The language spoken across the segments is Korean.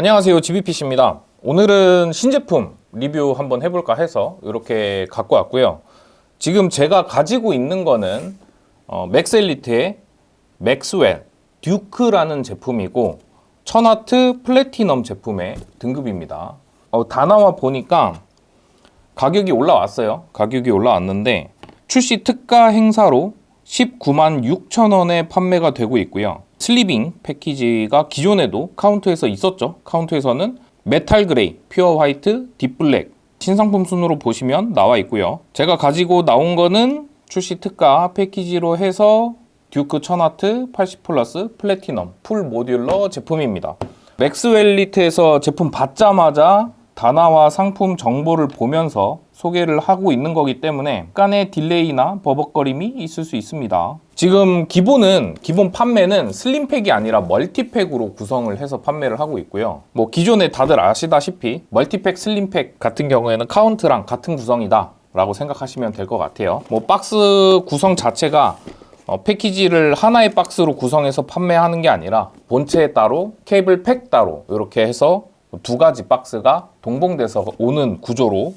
안녕하세요. GBPC입니다. 오늘은 신제품 리뷰 한번 해볼까 해서 이렇게 갖고 왔고요. 지금 제가 가지고 있는 거는 어, 맥셀리트의 맥스웰 듀크라는 제품이고 천하트 플래티넘 제품의 등급입니다. 어, 다 나와 보니까 가격이 올라왔어요. 가격이 올라왔는데 출시 특가 행사로 19만 6천 원에 판매가 되고 있고요. 슬리빙 패키지가 기존에도 카운트에서 있었죠. 카운트에서는 메탈 그레이, 퓨어 화이트, 딥블랙 신상품 순으로 보시면 나와 있고요. 제가 가지고 나온 거는 출시 특가 패키지로 해서 듀크 천하트 80 플러스 플래티넘 풀 모듈러 제품입니다. 맥스웰리트에서 제품 받자마자 단화와 상품 정보를 보면서 소개를 하고 있는 거기 때문에 약간의 딜레이나 버벅거림이 있을 수 있습니다. 지금 기본은 기본 판매는 슬림팩이 아니라 멀티팩으로 구성을 해서 판매를 하고 있고요. 뭐 기존에 다들 아시다시피 멀티팩 슬림팩 같은 경우에는 카운트랑 같은 구성이다. 라고 생각하시면 될 것 같아요. 뭐 박스 구성 자체가 어, 패키지를 하나의 박스로 구성해서 판매하는 게 아니라 본체 따로 케이블 팩 따로 이렇게 해서 두 가지 박스가 동봉돼서 오는 구조로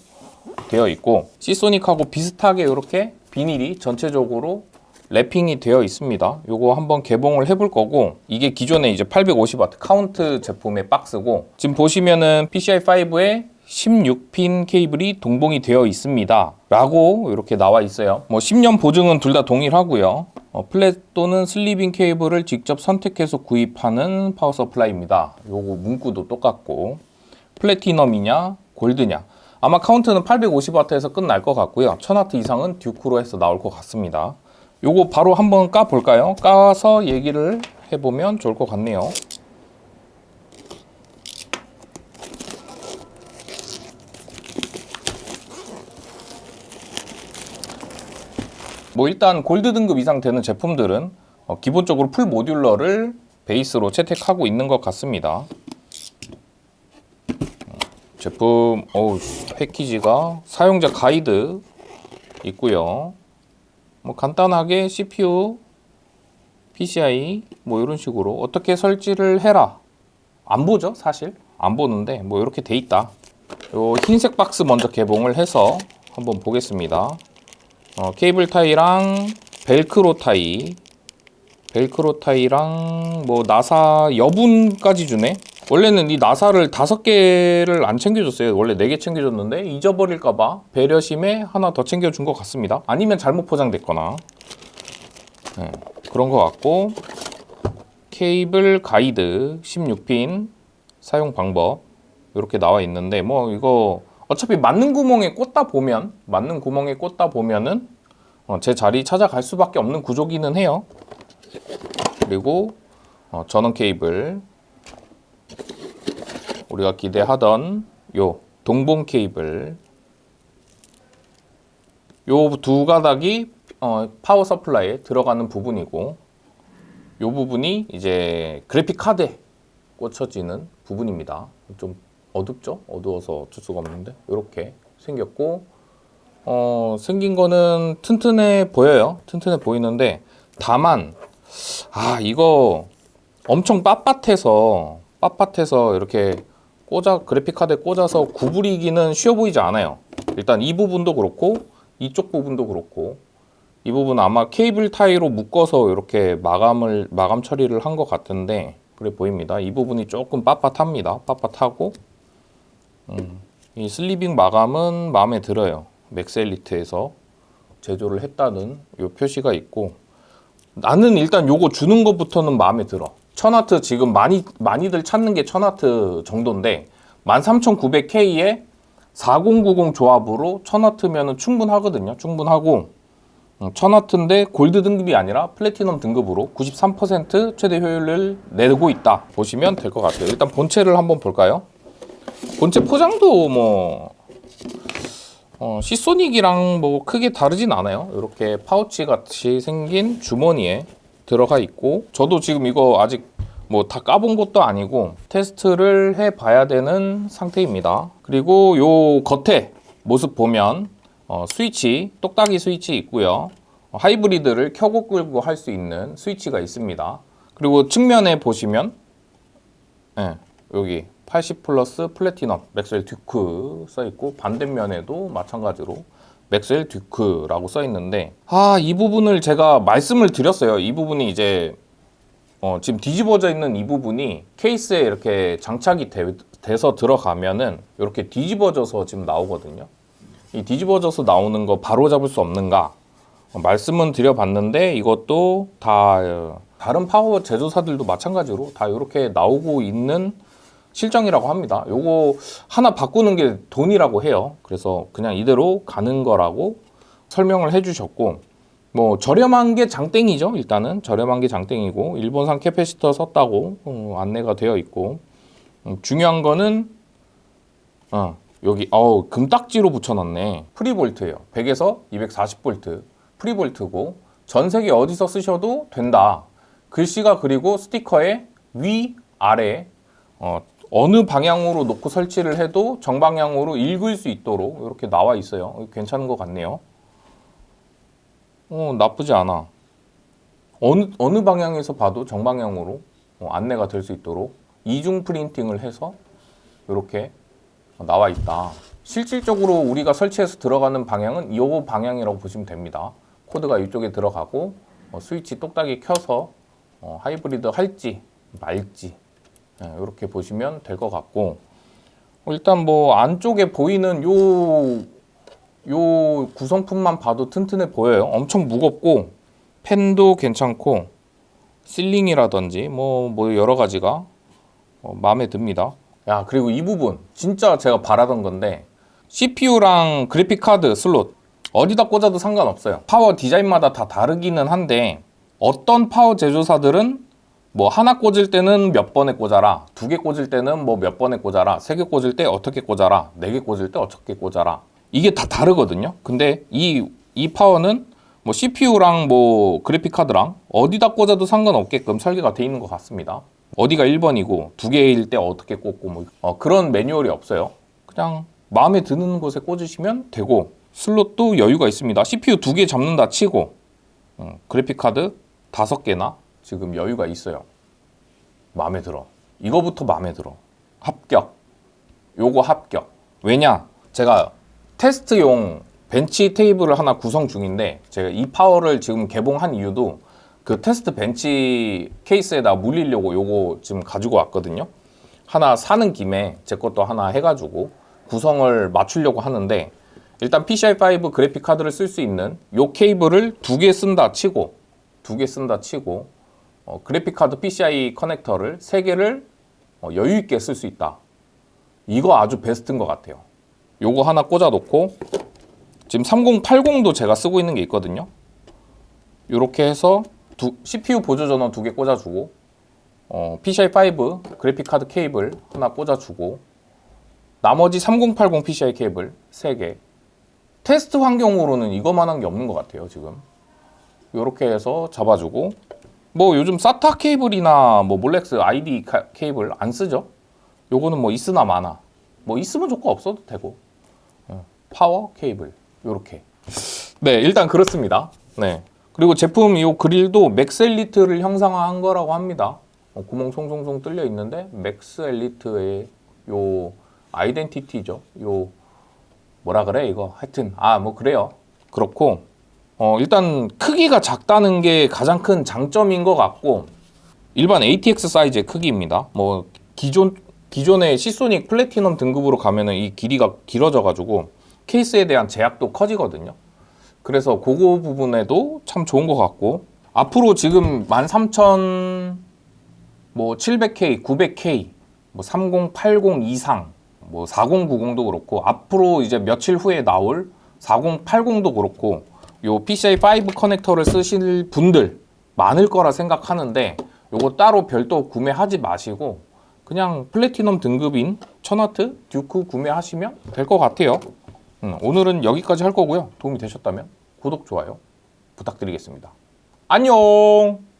되어 있고 시소닉하고 비슷하게 이렇게 비닐이 전체적으로 랩핑이 되어 있습니다. 요거 한번 개봉을 해볼 거고 이게 기존에 이제 850W 카운트 제품의 박스고 지금 보시면은 PCI5에 16핀 케이블이 동봉이 되어 있습니다. 라고 이렇게 나와 있어요. 뭐 10년 보증은 둘 다 동일하고요. 어, 플랫 또는 슬리빙 케이블을 직접 선택해서 구입하는 파워 서플라이입니다. 요거 문구도 똑같고 플래티넘이냐 골드냐 아마 카운트는 850W에서 끝날 것 같고요. 1000W 이상은 듀크로 해서 나올 것 같습니다. 요거 바로 한번 까 볼까요? 까서 얘기를 해보면 좋을 것 같네요. 뭐 일단 골드 등급 이상 되는 제품들은 어, 기본적으로 풀 모듈러를 베이스로 채택하고 있는 것 같습니다. 제품 어우, 패키지가 사용자 가이드 있고요. 뭐 간단하게 CPU, PCI 뭐 이런 식으로 어떻게 설치를 해라. 안 보죠, 사실. 안 보는데 뭐 이렇게 돼 있다. 요 흰색 박스 먼저 개봉을 해서 한번 보겠습니다. 어, 케이블 타이랑 벨크로 타이, 벨크로 타이랑 뭐 나사 여분까지 주네. 원래는 이 나사를 다섯 개를 안 챙겨줬어요. 원래 네 개 챙겨줬는데 잊어버릴까봐 배려심에 하나 더 챙겨준 것 같습니다. 아니면 잘못 포장됐거나 네, 그런 것 같고 케이블 가이드 16핀 사용 방법 이렇게 나와 있는데 뭐 이거 어차피 맞는 구멍에 꽂다 보면 맞는 구멍에 꽂다 보면은 어, 제 자리 찾아갈 수밖에 없는 구조기는 해요. 그리고 어, 전원 케이블 우리가 기대하던 요 동봉 케이블 요 두 가닥이 어, 파워 서플라이에 들어가는 부분이고 요 부분이 이제 그래픽 카드에 꽂혀지는 부분입니다. 좀 어둡죠? 어두워서 어쩔 수가 없는데 이렇게 생겼고 어, 생긴 거는 튼튼해 보여요. 튼튼해 보이는데 다만 아 이거 엄청 빳빳해서 빳빳해서 이렇게 꽂아 그래픽 카드에 꽂아서 구부리기는 쉬워 보이지 않아요. 일단 이 부분도 그렇고 이쪽 부분도 그렇고 이 부분 아마 케이블 타이로 묶어서 이렇게 마감을 마감 처리를 한 것 같은데 그래 보입니다. 이 부분이 조금 빳빳합니다. 빳빳하고 음, 이 슬리빙 마감은 마음에 들어요. 맥셀리트에서 제조를 했다는 요 표시가 있고 나는 일단 요거 주는 것부터는 마음에 들어. 천하트 지금 많이 많이들 찾는 게 천하트 정도인데 13900K에 4090 조합으로 천하트면은 충분하거든요. 충분하고 음, 천하트인데 골드 등급이 아니라 플래티넘 등급으로 93% 최대 효율을 내고 있다. 보시면 될 것 같아요. 일단 본체를 한번 볼까요? 본체 포장도 뭐 어, 시소닉이랑 뭐 크게 다르진 않아요. 이렇게 파우치 같이 생긴 주머니에 들어가 있고 저도 지금 이거 아직 뭐 다 까본 것도 아니고 테스트를 해 봐야 되는 상태입니다. 그리고 요 겉에 모습 보면 어, 스위치, 똑딱이 스위치 있고요. 어, 하이브리드를 켜고 끄고 할 수 있는 스위치가 있습니다. 그리고 측면에 보시면 예, 여기 80 플러스 플래티넘 맥스웰 듀크 써 있고 반대면에도 마찬가지로 맥스웰 듀크라고 써 있는데 아 이 부분을 제가 말씀을 드렸어요. 이 부분이 이제 어, 지금 뒤집어져 있는 이 부분이 케이스에 이렇게 장착이 돼, 돼서 들어가면은 이렇게 뒤집어져서 지금 나오거든요. 이 뒤집어져서 나오는 거 바로 잡을 수 없는가? 어, 말씀은 드려봤는데 이것도 다 어, 다른 파워 제조사들도 마찬가지로 다 이렇게 나오고 있는 실정이라고 합니다. 요거 하나 바꾸는 게 돈이라고 해요. 그래서 그냥 이대로 가는 거라고 설명을 해주셨고 뭐 저렴한 게 장땡이죠. 일단은 저렴한 게 장땡이고 일본산 캐패시터 썼다고 어, 안내가 되어 있고 음, 중요한 거는 어, 여기 어우 금딱지로 붙여놨네. 프리볼트예요. 100에서 240볼트 프리볼트고 전 세계 어디서 쓰셔도 된다. 글씨가 그리고 스티커에 위 아래 어, 어느 방향으로 놓고 설치를 해도 정방향으로 읽을 수 있도록 이렇게 나와 있어요. 괜찮은 것 같네요. 어, 나쁘지 않아. 어느, 어느 방향에서 봐도 정방향으로 어, 안내가 될 수 있도록 이중 프린팅을 해서 이렇게 나와 있다. 실질적으로 우리가 설치해서 들어가는 방향은 이 방향이라고 보시면 됩니다. 코드가 이쪽에 들어가고 어, 스위치 똑딱이 켜서 어, 하이브리드 할지 말지 네, 이렇게 보시면 될 것 같고 어, 일단 뭐 안쪽에 보이는 요 요 구성품만 봐도 튼튼해 보여요. 엄청 무겁고 펜도 괜찮고 실링이라든지 뭐, 뭐 여러 가지가 어, 마음에 듭니다. 야 그리고 이 부분 진짜 제가 바라던 건데 CPU랑 그래픽 카드 슬롯 어디다 꽂아도 상관없어요. 파워 디자인마다 다 다르기는 한데 어떤 파워 제조사들은 뭐 하나 꽂을 때는 몇 번에 꽂아라, 두 개 꽂을 때는 뭐 몇 번에 꽂아라, 세 개 꽂을 때 어떻게 꽂아라, 네 개 꽂을 때 어떻게 꽂아라. 이게 다 다르거든요. 근데 이, 이 파워는 뭐 CPU랑 뭐 그래픽 카드랑 어디다 꽂아도 상관없게끔 설계가 돼 있는 것 같습니다. 어디가 1번이고 두 개일 때 어떻게 꽂고 뭐 어, 그런 매뉴얼이 없어요. 그냥 마음에 드는 곳에 꽂으시면 되고 슬롯도 여유가 있습니다. CPU 두 개 잡는다 치고 음, 그래픽 카드 다섯 개나 지금 여유가 있어요. 마음에 들어. 이거부터 마음에 들어. 합격. 요거 합격. 왜냐? 제가 테스트용 벤치 테이블을 하나 구성 중인데 제가 이 파워를 지금 개봉한 이유도 그 테스트 벤치 케이스에다 물리려고 요거 지금 가지고 왔거든요. 하나 사는 김에 제 것도 하나 해가지고 구성을 맞추려고 하는데 일단 PCI5 그래픽 카드를 쓸 수 있는 요 케이블을 두 개 쓴다 치고 두 개 쓴다 치고 어, 그래픽 카드 PCI 커넥터를 세 개를 어, 여유 있게 쓸 수 있다. 이거 아주 베스트인 것 같아요. 요거 하나 꽂아 놓고 지금 3080도 제가 쓰고 있는 게 있거든요. 이렇게 해서 두, CPU 보조 전원 두 개 꽂아주고 어, PCI5 그래픽 카드 케이블 하나 꽂아주고 나머지 3080 PCI 케이블 3개 테스트 환경으로는 이거만한 게 없는 것 같아요 지금 이렇게 해서 잡아주고 뭐 요즘 사타 케이블이나 뭐 몰렉스 ID 카- 케이블 안 쓰죠? 요거는 뭐 있으나 마나. 뭐 있으면 좋고 없어도 되고. 어, 파워 케이블 요렇게. 네 일단 그렇습니다. 네. 그리고 제품 이 그릴도 맥스 엘리트를 형상화한 거라고 합니다. 어, 구멍 송송송 뚫려 있는데 맥스 엘리트의 요 아이덴티티죠. 요 뭐라 그래 이거? 하여튼. 아 뭐 그래요. 그렇고 어 일단 크기가 작다는 게 가장 큰 장점인 것 같고 일반 ATX 사이즈의 크기입니다. 뭐 기존 기존의 시소닉 플래티넘 등급으로 가면은 이 길이가 길어져 가지고 케이스에 대한 제약도 커지거든요. 그래서 그거 부분에도 참 좋은 것 같고 앞으로 지금 13,000 뭐 700K, 900K, 뭐 3080 이상, 뭐 4090도 그렇고 앞으로 이제 며칠 후에 나올 4080도 그렇고 요 PCI 5 커넥터를 쓰실 분들 많을 거라 생각하는데 요거 따로 별도 구매하지 마시고 그냥 플래티넘 등급인 천와트 듀크 구매하시면 될 것 같아요. 음, 오늘은 여기까지 할 거고요. 도움이 되셨다면 구독, 좋아요 부탁드리겠습니다. 안녕!